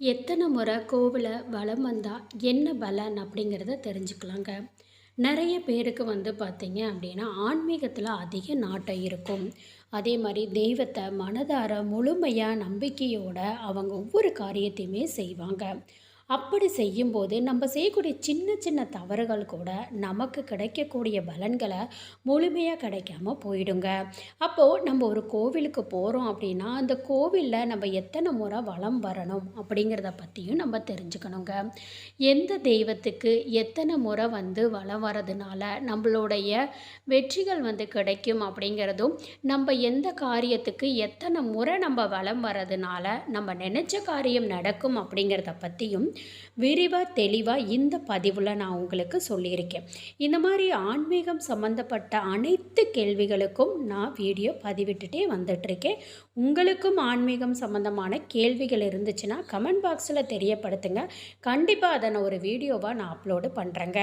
எத்தனை முறை கோவிலை வளம் வந்தால் என்ன பலன் அப்படிங்கிறத தெரிஞ்சுக்கலாங்க. நிறைய பேருக்கு வந்து பார்த்திங்க அப்படின்னா ஆன்மீகத்தில் அதிக நாட்டம் இருக்கும். அதே மாதிரி தெய்வத்தை மனதார முழுமையாக நம்பிக்கையோடு அவங்க ஒவ்வொரு காரியத்தையுமே செய்வாங்க. அப்படி செய்யும்போது நம்ம செய்யக்கூடிய சின்ன சின்ன தவறுகள் கூட நமக்கு கிடைக்கக்கூடிய பலன்களை முழுமையாக கிடைக்காம போயிடுங்க. அப்போது நம்ம ஒரு கோவிலுக்கு போகிறோம் அப்படின்னா அந்த கோவிலில் நம்ம எத்தனை முறை வளம் வரணும் அப்படிங்கிறத பற்றியும் நம்ம தெரிஞ்சுக்கணுங்க. எந்த தெய்வத்துக்கு எத்தனை முறை வந்து வளம் வரதுனால நம்மளுடைய வெற்றிகள் வந்து கிடைக்கும் அப்படிங்கிறதும் நம்ம எந்த காரியத்துக்கு எத்தனை முறை நம்ம வளம் வரதுனால நம்ம நினச்ச காரியம் நடக்கும் அப்படிங்கிறத பற்றியும் விரிவாக தெளிவாக இந்த பதிவில் நான் உங்களுக்கு சொல்லியிருக்கேன். இந்த மாதிரி ஆன்மீகம் சம்மந்தப்பட்ட அனைத்து கேள்விகளுக்கும் நான் வீடியோ பதிவிட்டுட்டே வந்துட்டுருக்கேன். உங்களுக்கும் ஆன்மீகம் சம்மந்தமான கேள்விகள் இருந்துச்சுன்னா கமெண்ட் பாக்ஸில் தெரியப்படுத்துங்க. கண்டிப்பாக அதை நான் ஒரு வீடியோவாக நான் அப்லோடு பண்ணுறேங்க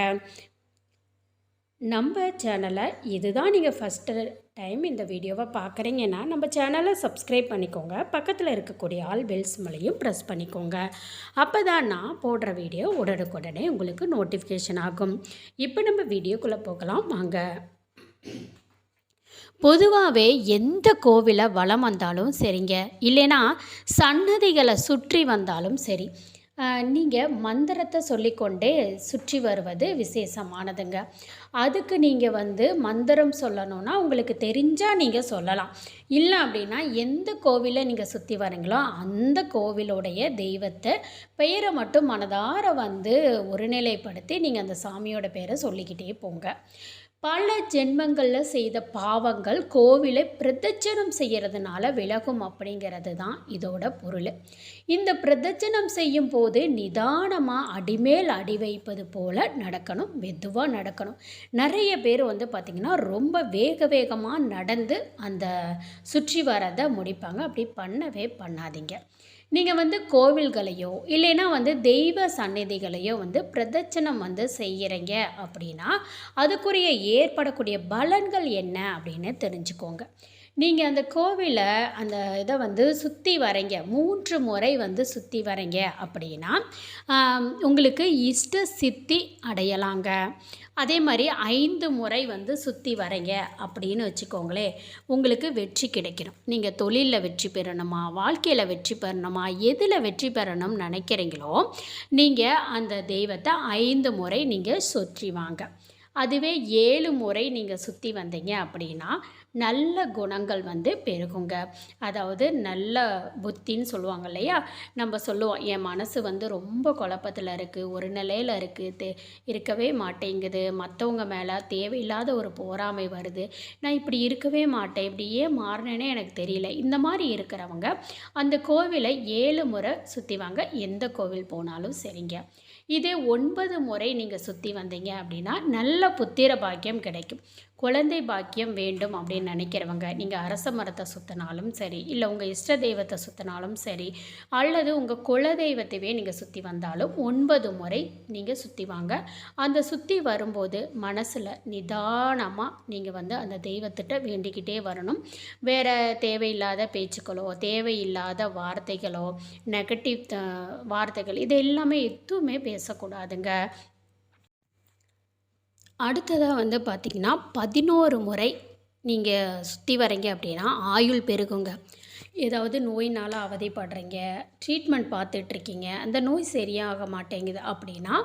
நம்ம சேனலை இதுதான் நீங்கள் ஃபஸ்ட்டு டைம் இந்த வீடியோவை பார்க்குறீங்கன்னா நம்ம சேனலை சப்ஸ்கிரைப் பண்ணிக்கோங்க. பக்கத்தில் இருக்கக்கூடிய ஆல் பெல்ஸ் மலையும் ப்ரெஸ் பண்ணிக்கோங்க. அப்போ தான் நான் போடுற வீடியோ உடனுக்குடனே உங்களுக்கு நோட்டிஃபிகேஷன் ஆகும். இப்போ நம்ம வீடியோக்குள்ளே போகலாம். வாங்க. பொதுவாகவே எந்த கோவிலை வளம் வந்தாலும் சரிங்க. இல்லைன்னா சன்னதிகளை சுற்றி வந்தாலும் சரி. நீங்கள் மந்திரத்தை சொல்லிக்கொண்டே சுற்றி வருவது விசேஷமானதுங்க. அதுக்கு நீங்கள் வந்து மந்திரம் சொல்லணுன்னா உங்களுக்கு தெரிஞ்சால் நீங்கள் சொல்லலாம். இல்லை அப்படின்னா எந்த கோவிலை நீங்கள் சுற்றி வரீங்களோ அந்த கோவிலுடைய தெய்வத்தை பெயரை மட்டும் மனதார வந்து ஒருநிலைப்படுத்தி நீங்கள் அந்த சாமியோட பேரை சொல்லிக்கிட்டே போங்க. பல ஜென்மங்களில் செய்த பாவங்கள் கோவிலை பிரதட்சணம் செய்கிறதுனால விலகும் அப்படிங்கிறது தான் இதோட பொருள். இந்த பிரதட்சணம் செய்யும் போது நிதானமாக அடிமேல் அடி வைப்பது போல் நடக்கணும் மெதுவாக நடக்கணும். நிறைய பேர் வந்து பார்த்திங்கன்னா ரொம்ப வேக வேகமாக நடந்து அந்த சுற்றி வரதை முடிப்பாங்க. அப்படி பண்ணவே பண்ணாதீங்க. நீங்கள் வந்து கோவில்களையோ இல்லைன்னா வந்து தெய்வ சந்நிதிகளையோ வந்து பிரதட்சணம் வந்து செய்கிறீங்க அப்படின்னா அதுக்குரிய ஏற்படக்கூடிய பலன்கள் என்ன அப்படின்னு தெரிஞ்சுக்கோங்க. நீங்கள் அந்த கோவிலை அந்த இதை வந்து சுற்றி வரீங்க. மூன்று முறை வந்து சுற்றி வரீங்க அப்படின்னா உங்களுக்கு இஷ்ட சித்தி அடையலாங்க. அதே மாதிரி ஐந்து முறை வந்து சுற்றி வரீங்க அப்படின்னு வச்சுக்கோங்களேன் உங்களுக்கு வெற்றி கிடைக்கணும். நீங்கள் தொழிலில் வெற்றி பெறணுமா வாழ்க்கையில் வெற்றி பெறணுமா எதில் வெற்றி பெறணும்னு நினைக்கிறீங்களோ நீங்கள் அந்த தெய்வத்தை ஐந்து முறை நீங்கள் சுற்றி வாங்க. அதுவே ஏழு முறை நீங்கள் சுற்றி வந்தீங்க அப்படின்னா நல்ல குணங்கள் வந்து பெருகுங்க. அதாவது நல்ல புத்தின்னு சொல்லுவாங்க இல்லையா? நம்ம சொல்லுவோம் என் மனசு வந்து ரொம்ப குழப்பத்தில் இருக்குது ஒரு நிலையில் இருக்குது தே இருக்கவே மாட்டேங்குது. மற்றவங்க மேலே தேவையில்லாத ஒரு போராமை வருது. நான் இப்படி இருக்கவே மாட்டேன் இப்படி ஏன் மாறினேனே எனக்கு தெரியல. இந்த மாதிரி இருக்கிறவங்க அந்த கோவிலை ஏழு முறை சுற்றி வாங்க எந்த கோவில் போனாலும் சரிங்க. இதே ஒன்பது முறை நீங்கள் சுற்றி வந்தீங்க அப்படின்னா நல்ல புத்திர பாக்கியம் கிடைக்கும். குழந்தை பாக்கியம் வேண்டும் அப்படின்னு நினைக்கிறவங்க நீங்கள் அரச மரத்தை சுற்றினாலும் சரி இல்லை உங்கள் இஷ்ட தெய்வத்தை சுற்றினாலும் சரி அல்லது உங்கள் குல தெய்வத்தையே நீங்கள் சுற்றி வந்தாலும் ஒன்பது முறை நீங்கள் சுற்றி வாங்க. அந்த சுற்றி வரும்போது மனசில் நிதானமாக நீங்கள் வந்து அந்த தெய்வத்திட்ட வேண்டிக்கிட்டே வரணும். வேறு தேவையில்லாத பேச்சுக்களோ தேவையில்லாத வார்த்தைகளோ நெகட்டிவ் வார்த்தைகள் இது எல்லாமே எதுவுமே பேசக்கூடாதுங்க. அடுத்ததாக வந்து பார்த்திங்கன்னா பதினோரு முறை நீங்கள் சுற்றி வரீங்க அப்படின்னா ஆயுள் பெருகுங்க. ஏதாவது நோயினால் அவதிப்படுறீங்க ட்ரீட்மெண்ட் பார்த்துட்ருக்கீங்க அந்த நோய் சரியாக மாட்டேங்குது அப்படின்னா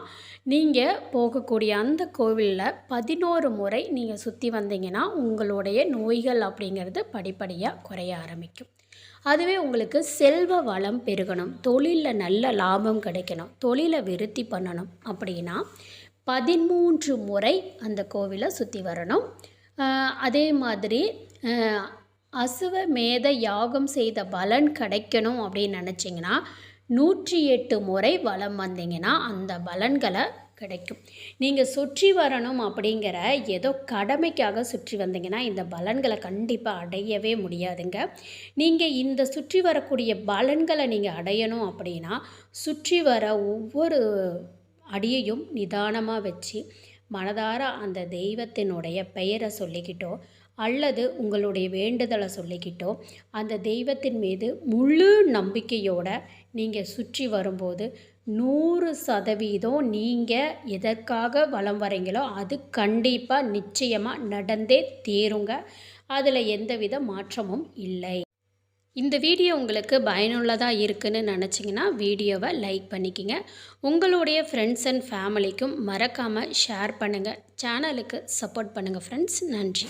நீங்கள் போகக்கூடிய அந்த கோவிலில் பதினோரு முறை நீங்கள் சுற்றி வந்தீங்கன்னா உங்களுடைய நோய்கள் அப்படிங்கிறது படிப்படியாக குறைய ஆரம்பிக்கும். அதுவே உங்களுக்கு செல்வ வளம் பெருகணும் தொழிலில் நல்ல லாபம் கிடைக்கணும் தொழிலை விருத்தி பண்ணணும் அப்படின்னா பதிமூன்று முறை அந்த கோவிலை சுற்றி வரணும். அதே மாதிரி அசுவமேத யாகம் செய்த பலன் கிடைக்கணும் அப்படின்னு நினச்சிங்கன்னா நூற்றி எட்டு முறை வளம் வந்தீங்கன்னா அந்த பலன்களை கிடைக்கும். நீங்கள் சுற்றி வரணும் அப்படிங்கிற ஏதோ கடமைக்காக சுற்றி வந்தீங்கன்னா இந்த பலன்களை கண்டிப்பாக அடையவே முடியாதுங்க. நீங்கள் இந்த சுற்றி வரக்கூடிய பலன்களை நீங்கள் அடையணும் அப்படின்னா சுற்றி வர ஒவ்வொரு அடியையும் நிதானமாக வச்சு மனதார அந்த தெய்வத்தினுடைய பெயரை சொல்லிக்கிட்டோ அல்லது உங்களுடைய வேண்டுதலை சொல்லிக்கிட்டோ அந்த தெய்வத்தின் மீது முழு நம்பிக்கையோட நீங்கள் சுற்றி வரும்போது நூறு சதவீதம் நீங்கள் எதற்காக வலம் வரீங்களோ அது கண்டிப்பாக நிச்சயமாக நடந்தே தேருங்க. அதில் எந்தவித மாற்றமும் இல்லை. இந்த வீடியோ உங்களுக்கு பயனுள்ளதாக இருக்குன்னு நினச்சிங்கன்னா வீடியோவை லைக் பண்ணிக்கிங்க. உங்களுடைய ஃப்ரெண்ட்ஸ் அண்ட் ஃபேமிலிக்கும் மறக்காமல் ஷேர் பண்ணுங்கள் சேனலுக்கு சப்போர்ட் பண்ணுங்கள் ஃப்ரெண்ட்ஸ் நன்றி.